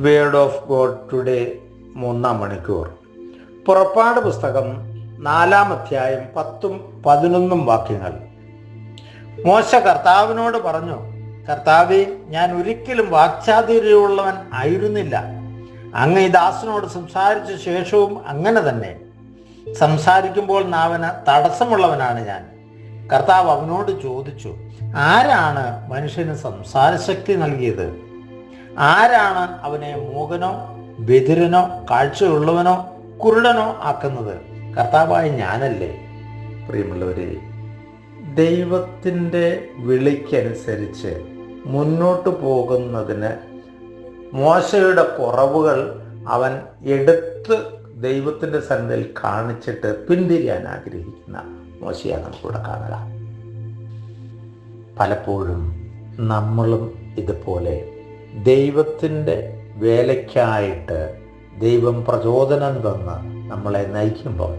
Word of God today മൂന്നാം മണിക്കൂർ. പുറപ്പാട് പുസ്തകം നാലാം അധ്യായം പത്തും പതിനൊന്നും വാക്യങ്ങൾ. മോശ കർത്താവിനോട് പറഞ്ഞു കർത്താവെ ഞാൻ ഒരിക്കലും വാക്ചാതുര്യമുള്ളവൻ ആയിരുന്നില്ല. അങ്ങ് ഈ ദാസിനോട് സംസാരിച്ച ശേഷവും അങ്ങനെ തന്നെ. സംസാരിക്കുമ്പോൾ നാവന് തടസ്സമുള്ളവനാണ് ഞാൻ. കർത്താവ് അവനോട് ചോദിച്ചു ആരാണ് മനുഷ്യന് സംസാരശക്തി നൽകിയത്? ആരാണ് അവനെ മൂകനോ ബധിരനോ കാഴ്ചയുള്ളവനോ കുരുടനോ ആക്കുന്നത്? കർത്താവായ ഞാനല്ലേ? പ്രിയമുള്ളവരെ ദൈവത്തിന്റെ വിളിക്കനുസരിച്ച് മുന്നോട്ട് പോകുന്നതിന് മോശയുടെ കുറവുകൾ അവൻ എടുത്ത് ദൈവത്തിന്റെ സന്നിധിയിൽ കാണിച്ചിട്ട് പിന്തിരിയാൻ ആഗ്രഹിക്കുന്ന മോശയാണ് നമുക്കിവിടെ കാണുക. പലപ്പോഴും നമ്മളും ഇതുപോലെ ദൈവത്തിന്റെ വേലയ്ക്കായിട്ട് ദൈവം പ്രചോദനം തന്ന് നമ്മളെ നയിക്കുമ്പോൾ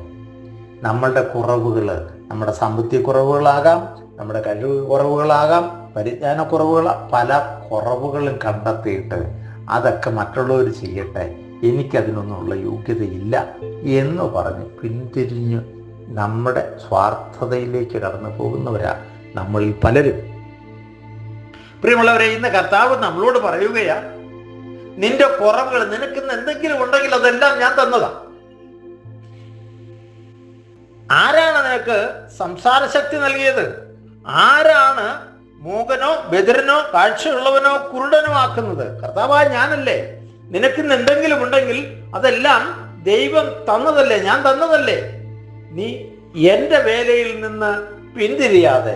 നമ്മളുടെ കുറവുകൾ നമ്മുടെ സാമ്പത്തിക കുറവുകളാകാം നമ്മുടെ കഴിവ് കുറവുകളാകാം പരിജ്ഞാന കുറവുകൾ പല കുറവുകളും കണ്ടെത്തിയിട്ട് അതൊക്കെ മറ്റുള്ളവർ ചെയ്യട്ടെ. എനിക്കതിനൊന്നുമുള്ള യോഗ്യതയില്ല എന്ന് പറഞ്ഞ് പിന്തിരിഞ്ഞ് നമ്മുടെ സ്വാർത്ഥതയിലേക്ക് കടന്നു പോകുന്നവരാണ് നമ്മളിൽ പലരും. പ്രിയമുള്ളവരെ ഇന്ന് കർത്താവ് നമ്മളോട് പറയുകയാ നിന്റെ കുറവുകൾ നിനക്കിന്ന് എന്തെങ്കിലും ഉണ്ടെങ്കിൽ അതെല്ലാം ഞാൻ തന്നതാ. ആരാണ് നിനക്ക് സംസാര ശക്തി നൽകിയത്? ആരാണ് മൂകനോ ബദിരനോ കാഴ്ചയുള്ളവനോ കുരുടനോ ആക്കുന്നത്? കർത്താവായ ഞാനല്ലേ. നിനക്കിന്ന് എന്തെങ്കിലും ഉണ്ടെങ്കിൽ അതെല്ലാം ദൈവം തന്നതല്ലേ ഞാൻ തന്നതല്ലേ. നീ എന്റെ വേലയിൽ നിന്ന് പിന്തിരിയാതെ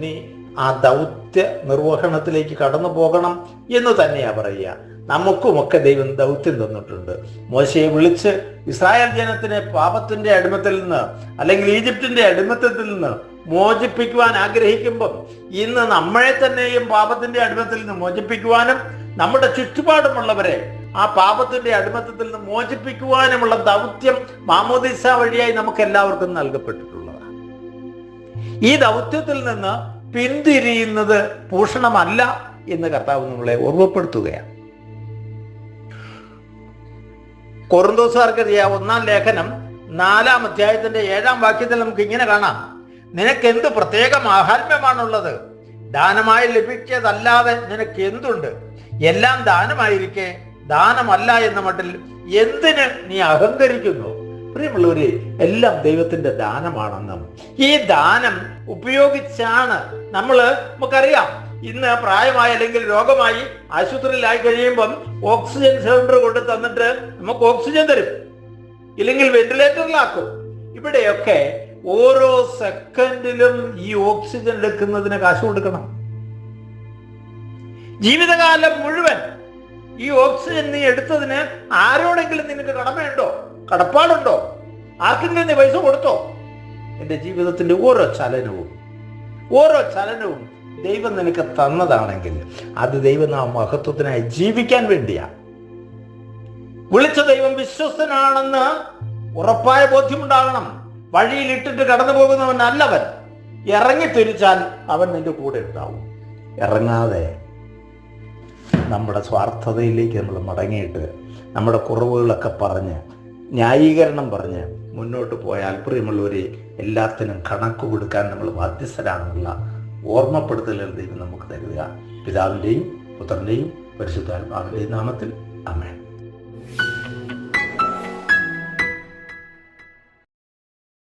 നീ ആ ദൗത്യ നിർവഹണത്തിലേക്ക് കടന്നു പോകണം എന്ന് തന്നെയാ പറയുക. നമുക്കുമൊക്കെ ദൈവം ദൗത്യം തന്നിട്ടുണ്ട്. മോശയെ വിളിച്ച് ഇസ്രായേൽ ജനത്തിനെ പാപത്തിന്റെ അടിമത്തിൽ നിന്ന് അല്ലെങ്കിൽ ഈജിപ്തിന്റെ അടിമത്തത്തിൽ നിന്ന് മോചിപ്പിക്കുവാൻ ആഗ്രഹിക്കുമ്പം ഇന്ന് നമ്മളെ തന്നെയും പാപത്തിന്റെ അടിമത്തിൽ നിന്ന് മോചിപ്പിക്കുവാനും നമ്മുടെ ചുറ്റുപാടുമുള്ളവരെ ആ പാപത്തിന്റെ അടിമത്തത്തിൽ നിന്ന് മോചിപ്പിക്കുവാനുമുള്ള ദൗത്യം മാമോദിസ വഴിയായി നമുക്ക് എല്ലാവർക്കും നൽകപ്പെട്ടിട്ടുള്ളതാണ്. ഈ ദൗത്യത്തിൽ നിന്ന് പിന്തിരിയുന്നത് ഭൂഷണമല്ല എന്ന് കർത്താവ് നമ്മളെ ഓർമ്മപ്പെടുത്തുകയാണ്. കൊറുന്തോസുകാർക്കെതിയ ഒന്നാം ലേഖനം നാലാം അധ്യായത്തിന്റെ ഏഴാം വാക്യത്തിൽ നമുക്ക് ഇങ്ങനെ കാണാം. നിനക്ക് എന്ത് പ്രത്യേക മാഹാത്മ്യമാണുള്ളത് ദാനമായി ലഭിച്ചതല്ലാതെ നിനക്ക് എന്തുണ്ട് എല്ലാം ദാനമായിരിക്കെ. ദാനമല്ല എന്ന മട്ടിൽ എന്തിന് നീ അഹങ്കരിക്കുന്നു? പ്രിയമുള്ളവരെ എല്ലാം ദൈവത്തിന്റെ ദാനമാണെന്നും ഈ ദാനം ഉപയോഗിച്ചാണ് നമ്മൾ നമുക്കറിയാം. ഇന്ന് പ്രായമായി അല്ലെങ്കിൽ രോഗമായി ആശുപത്രിയിലായി കഴിയുമ്പം ഓക്സിജൻ സിലിണ്ടർ കൊണ്ട് തന്നിട്ട് നമുക്ക് ഓക്സിജൻ തരും. ഇല്ലെങ്കിൽ വെന്റിലേറ്ററിലാക്കും. ഇവിടെയൊക്കെ ഓരോ സെക്കൻഡിലും ഈ ഓക്സിജൻ എടുക്കുന്നതിന് കാശ് കൊടുക്കണം. ജീവിതകാലം മുഴുവൻ ഈ ഓക്സിജൻ നീ എടുത്തതിന് ആരോടെങ്കിലും നിനക്ക് കടമയുണ്ടോ? കടപ്പാടുണ്ടോ? ആർക്കെങ്കിലും നീ പൈസ കൊടുത്തോ? എന്റെ ജീവിതത്തിന്റെ ഓരോ ചലനവും ഓരോ ചലനവും ദൈവം നിനക്ക് തന്നതാണെങ്കിൽ അത് ദൈവം ആ മഹത്വത്തിനായി ജീവിക്കാൻ വേണ്ടിയാ. വിളിച്ച ദൈവം വിശ്വസ്തനാണെന്ന് ഉറപ്പായ ബോധ്യമുണ്ടാകണം. വഴിയിൽ ഇട്ടിട്ട് കടന്നു പോകുന്നവൻ അല്ലവൻ ഇറങ്ങി തിരിച്ചാൽ അവൻ നിന്റെ കൂടെ ഉണ്ടാവും. ഇറങ്ങാതെ നമ്മുടെ സ്വാർത്ഥതയിലേക്ക് നമ്മൾ മടങ്ങിയിട്ട് നമ്മുടെ കുറവുകളൊക്കെ പറഞ്ഞ് ന്യായീകരണം പറഞ്ഞ് മുന്നോട്ട് പോയാൽ പ്രിയമുള്ളവരെ എല്ലാത്തിനും കണക്ക് കൊടുക്കാൻ നമ്മൾ ബാധ്യസ്ഥരാണെന്നുള്ള ഓർമ്മപ്പെടുത്തലുകൾ ദൈവം നമുക്ക് തരിക. പിതാവിന്റെയും പുത്രന്റെയും പരിശുദ്ധാത്മാവിന്റെയും നാമത്തിൽ. അമേൻ